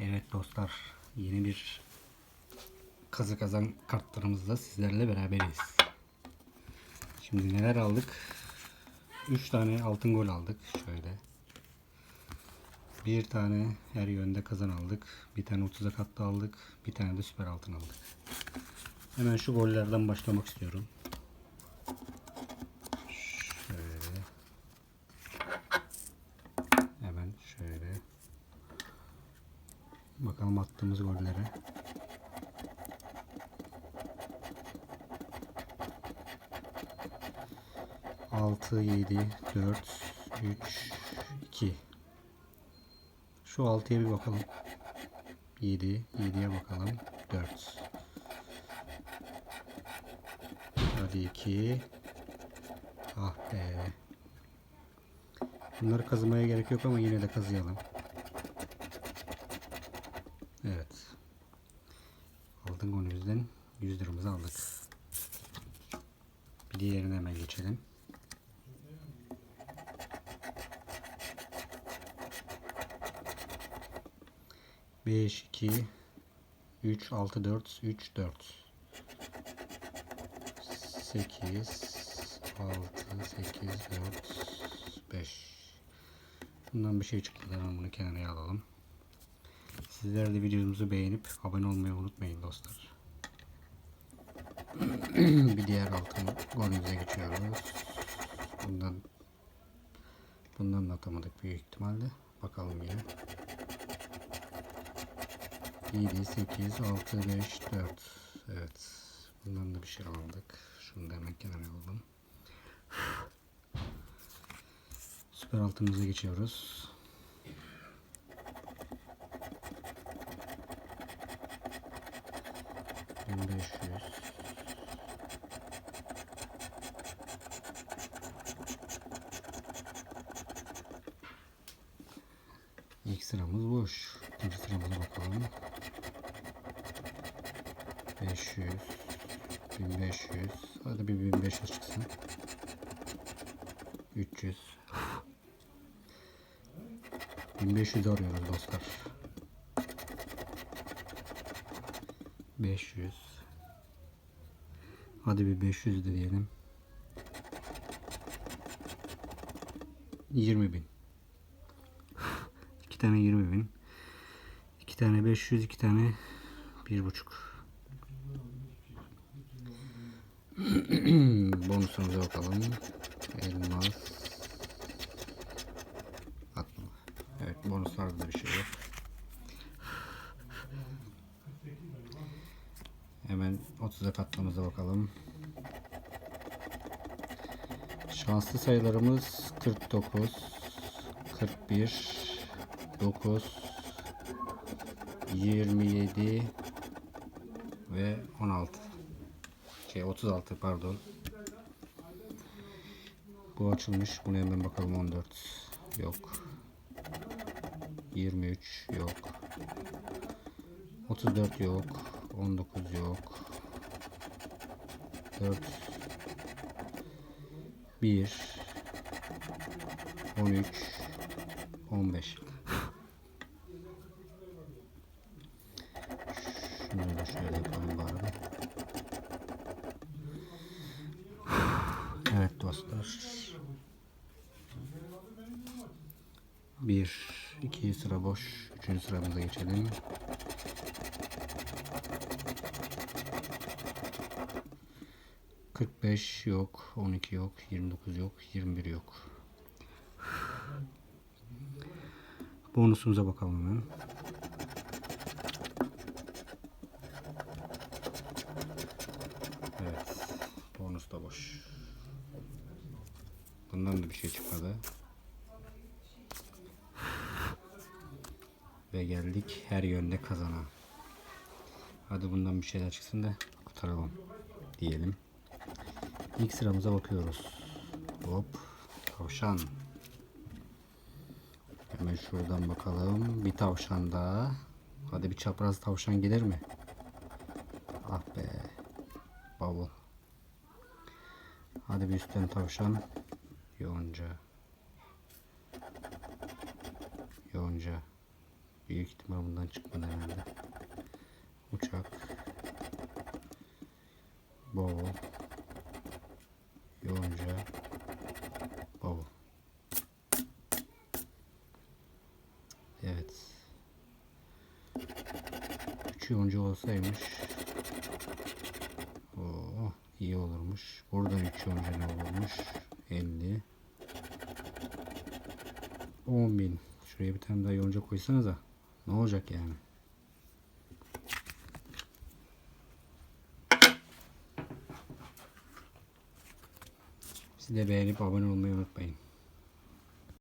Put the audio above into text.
Evet dostlar yeni bir kazı kazan kartlarımızla sizlerle beraberiz. Şimdi neler aldık? 3 tane altın gol aldık şöyle. Bir tane her yönde kazan aldık. Bir tane 30'a katlı aldık. Bir tane de süper altın aldık. Hemen şu gollerden başlamak istiyorum. Şöyle. Hemen şöyle. Bakalım attığımız gollere. Altı, yedi, dört, üç, iki. Şu altıya bir bakalım. Yedi, yediye bakalım. Dört. Hadi iki. Ah be. Bunları kazımaya gerek yok ama yine de kazıyalım. Evet. Altın golümüzden 100 liramızı aldık. Bir diğerine hemen geçelim. Beş, iki, üç, altı, dört, üç, dört. Sekiz, altı, sekiz, dört, beş. Bundan bir şey çıktı. Hemen bunu kenara alalım. Sizler de videomuzu beğenip abone olmayı unutmayın dostlar. bir diğer altın golümüze geçiyoruz. Bundan bundan da atamadık büyük ihtimalle. Bakalım yine. 7, 8, 6, 5, 4. Evet. Bundan da bir şey aldık. Şunu da hemen kenara alalım. Süper altınımıza geçiyoruz. Bin beş yüz. İlk sıramız boş. İkinci sıramıza bakalım. 500 1500 Hadi bir 1500 çıksın. 300 1500 arıyoruz dostlar. 500 Hadi bir 500 de diyelim. 20 bin. İki tane 20 bin. İki tane 500, iki tane bir buçuk. Bonusumuza bakalım. Elmas. Atma. Evet bonuslarda bir şey yok. Hemen 30'a katlamıza bakalım. Şanslı sayılarımız 49, 41, 9, 27 ve 16. Şey 36 pardon. Bu açılmış. Buna hemen bakalım 14. Yok. 23 yok. 34 yok. 19 yok. 4 1 13 15 Şunu da şöyle yapalım bari. Evet dostlar. Bir, iki sıra boş. Üçüncü sıramıza geçelim. Kırk beş yok, on iki yok, yirmi dokuz yok, yirmi bir yok. Bonusumuza bakalım hemen. Evet. Bonus da boş. Bundan da bir şey çıkmadı. Ve geldik her yönde kazana. Hadi bundan bir şeyler çıksın da kurtaralım diyelim. İlk sıramıza bakıyoruz. Hop. Tavşan. Hemen şuradan bakalım. Bir tavşan daha. Hadi bir çapraz tavşan gelir mi? Ah be. Bavul. Hadi bir üstten tavşan. Yonca. Yonca. Büyük ihtimal bundan çıkmadı herhalde. Uçak. Bavul. Yonca. Bavul. Evet. Üç yonca olsaymış. Oo, iyi olurmuş. Buradan üç yonca ne olurmuş? 50. 10 bin. Şuraya bir tane daha yonca koysanıza. Ne olacak yani? Siz de beğenip abone olmayı unutmayın.